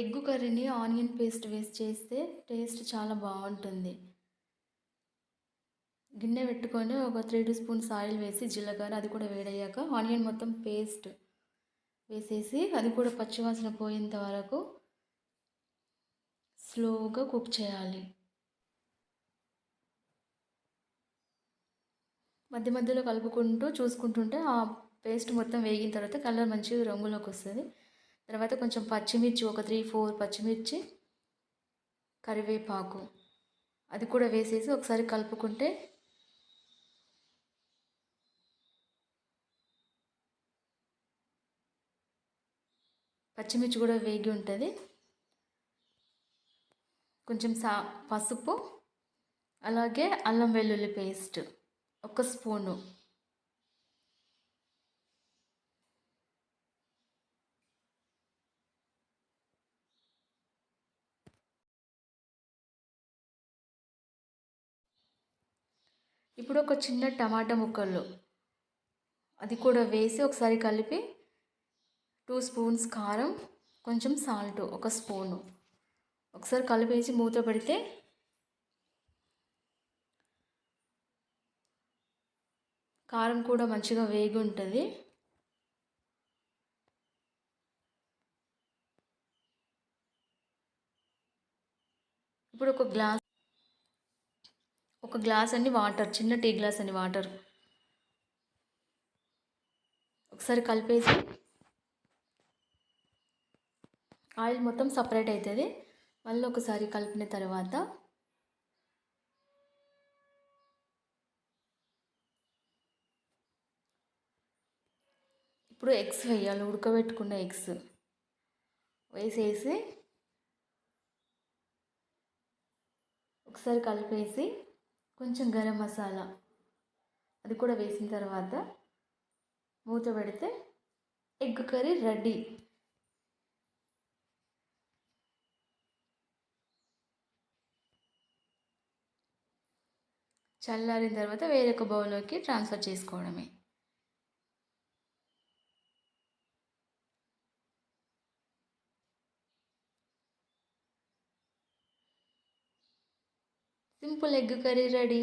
Egg కర్రీని onion paste వేసి చేస్తే టేస్ట్ చాలా బాగుంటుంది. గిన్నె పెట్టుకొని ఒక త్రీ టూ స్పూన్స్ ఆయిల్ వేసి జీలకర్ర అది కూడా వేడయ్యాక ఆనియన్ మొత్తం పేస్ట్ వేసేసి అది కూడా పచ్చివాసన పోయేంత వరకు స్లోగా కుక్ చేయాలి. మధ్య మధ్యలో కలుపుకుంటూ చూసుకుంటుంటే ఆ పేస్ట్ మొత్తం వేగిన తర్వాత కలర్ మంచిగా రంగులోకి వస్తుంది. తర్వాత కొంచెం పచ్చిమిర్చి ఒక త్రీ ఫోర్ పచ్చిమిర్చి కరివేపాకు అది కూడా వేసేసి ఒకసారి కలుపుకుంటే పచ్చిమిర్చి కూడా వేగి ఉంటుంది. కొంచెం సా పసుపు అలాగే అల్లం వెల్లుల్లి పేస్ట్ ఒక స్పూను. ఇప్పుడు ఒక చిన్న టమాటా ముక్కలు అది కూడా వేసి ఒకసారి కలిపి టూ స్పూన్స్ కారం కొంచెం సాల్ట్ ఒక స్పూను. ఒకసారి కలిపేసి మూత పెడితే కారం కూడా మంచిగా వేగి ఉంటుంది. ఇప్పుడు ఒక గ్లాస్ ఒక గ్లాస్ అన్ని వాటర్ చిన్న టీ గ్లాస్ అని వాటర్. ఒకసారి కలిపేసి ఆయిల్ మొత్తం సపరేట్ అవుతుంది మళ్ళీ ఒకసారి కలిపిన తర్వాత ఇప్పుడు ఎగ్స్ వేయాలి ఉడకబెట్టుకున్న ఎగ్స్. వేసేసి ఒకసారి కలిపేసి కొంచెం గరం మసాలా అది కూడా వేసిన తర్వాత మూత పెడితే ఎగ్ కర్రీ రెడీ. చల్లారిన తర్వాత వేరొక బౌల్లోకి ట్రాన్స్ఫర్ చేసుకోవడమే. Simple egg curry ready